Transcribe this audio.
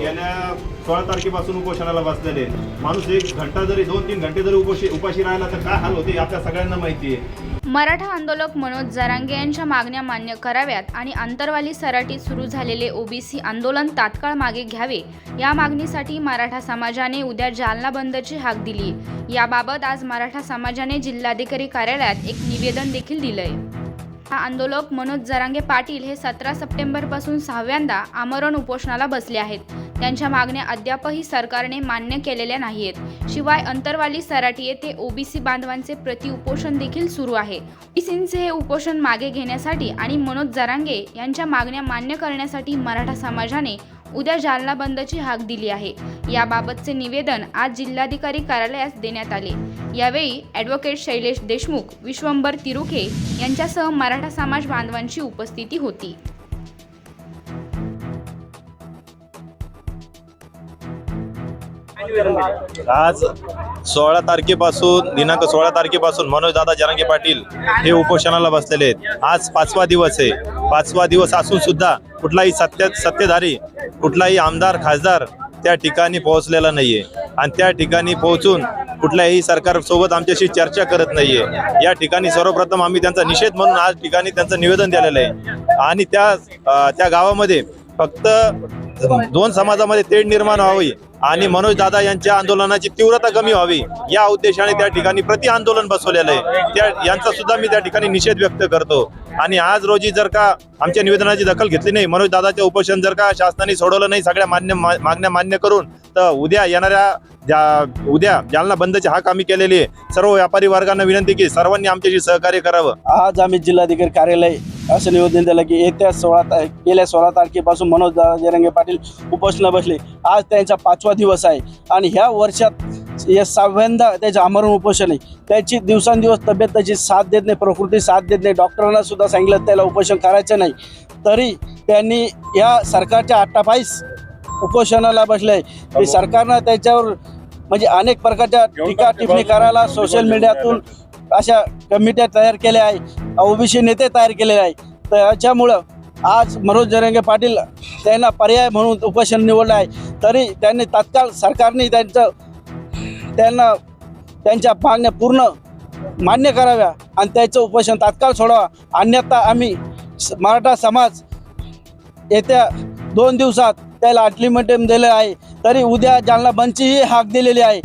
गेल्या सोळा तारखेपासून उपोषणाला बसलेले माणूस एक घंटा जरी दोन तीन घंटे जरी उपोषी उपाशी राहिला तर काय हाल होते आपल्या सगळ्यांना माहिती आहे. मराठा आंदोलक मनोज जरांगे यांच्या मागण्या मान्य कराव्यात आणि आंतरवाली सराटीत सुरू झालेले ओबीसी आंदोलन तात्काळ मागे घ्यावे. या मागणीसाठी मराठा समाजाने उद्या जालना बंदची हाक दिली. याबाबत आज मराठा समाजाने जिल्हाधिकारी कार्यालयात एक निवेदन देखील दिलंय. हा आंदोलक मनोज जरांगे पाटील हे सतरा सप्टेंबरपासून सहाव्यांदा आमरण उपोषणाला बसले आहेत. त्यांच्या मागण्या अद्यापही सरकारने मान्य केलेल्या नाहीयेत. शिवाय अंतरवाली सराटी येथे ओबीसी बांधवांचे प्रतिउपोषण देखील सुरू आहे. ओबीसींचे हे उपोषण मागे घेण्यासाठी आणि मनोज जरांगे यांच्या मागण्या मान्य करण्यासाठी मराठा समाजाने उद्या जालना बंदची हाक दिली आहे. याबाबतचे निवेदन आज जिल्हाधिकारी कार्यालयास देण्यात आले. यावेळी ॲडव्होकेट शैलेश देशमुख विश्वंभर तिरुखे यांच्यासह मराठा समाज बांधवांची उपस्थिती होती. आज सोळा तारखेपासून दिनांक सोळा तारखेपासून मनोज दादा जरांगे पाटील हे उपोषणाला बसलेले आहेत. आज पाचवा दिवस आहे. पाचवा दिवस असून सुद्धा कुठलाही सत्य सत्तेधारी कुठलाही आमदार खासदार त्या ठिकाणी पोहोचलेला नाहीये. आणि त्या ठिकाणी पोहोचून कुठल्याही सरकार सोबत आमच्याशी चर्चा करत नाहीये. या ठिकाणी सर्वप्रथम आम्ही त्यांचा निषेध म्हणून आज ठिकाणी त्यांचं निवेदन दिलेलं आहे. आणि त्या त्या गावामध्ये फक्त दोन समाजामध्ये तेढ निर्माण व्हावी आणि मनोज दादा यांच्या आंदोलनाची तीव्रता कमी व्हावी या उद्देशाने त्या ठिकाणी प्रति आंदोलन बसवलेलं आहे. त्या यांचा सुद्धा मी त्या ठिकाणी निषेध व्यक्त करतो. आणि आज रोजी जर का आमच्या निवेदनाची दखल घेतली नाही मनोज दादाचे उपोषण जर का शासनाने सोडवलं नाही सगळ्या मान्य मा- मागण्या मान्य करून तर उद्या येणाऱ्या ज्या- उद्या जालना बंदची हाक आम्ही केलेली आहे. सर्व व्यापारी वर्गांना विनंती की सर्वांनी आमच्याशी सहकार्य करावं. आज आम्ही जिल्हाधिकारी कार्यालय असं निवेदन दिलं की येत्या सोळा गेल्या सोळा तारखेपासून मनोज दादा जरंगे पाटील उपोषणा बसले. आज त्यांचा पाचवा दिवस आहे. आणि ह्या वर्षात या सहाव्यांदा त्याचं आमरण उपोषण आहे. त्याची दिवसांदिवस तब्येत त्याची साथ देत नाही प्रकृती साथ देत नाही. डॉक्टरांना सुद्धा सांगितलं त्याला उपोषण करायचं नाही. तरी त्यांनी या सरकारच्या आट्टापाईस उपोषणाला बसले आहे. की सरकारनं त्याच्यावर म्हणजे अनेक प्रकारच्या टीका टिप्पणी करायला सोशल मीडियातून अशा कमिट्या तयार केल्या आहे. ओबीसी नेते तयार केलेले आहे. त्याच्यामुळं आज मनोज जरंगे पाटील त्यांना पर्याय म्हणून उपोषण निवडलं आहे. तरी त्यांनी तात्काळ सरकारने त्यांचं त्यांना त्यांच्या मागण्या पूर्ण मान्य कराव्या आणि त्याचं उपोषण तात्काळ सोडावा. अन्यथा आम्ही मराठा समाज येत्या दोन दिवसात त्याला अल्टिमेटम दिले आहे. तरी उद्या जालना बंदचीही हाक दिलेली आहे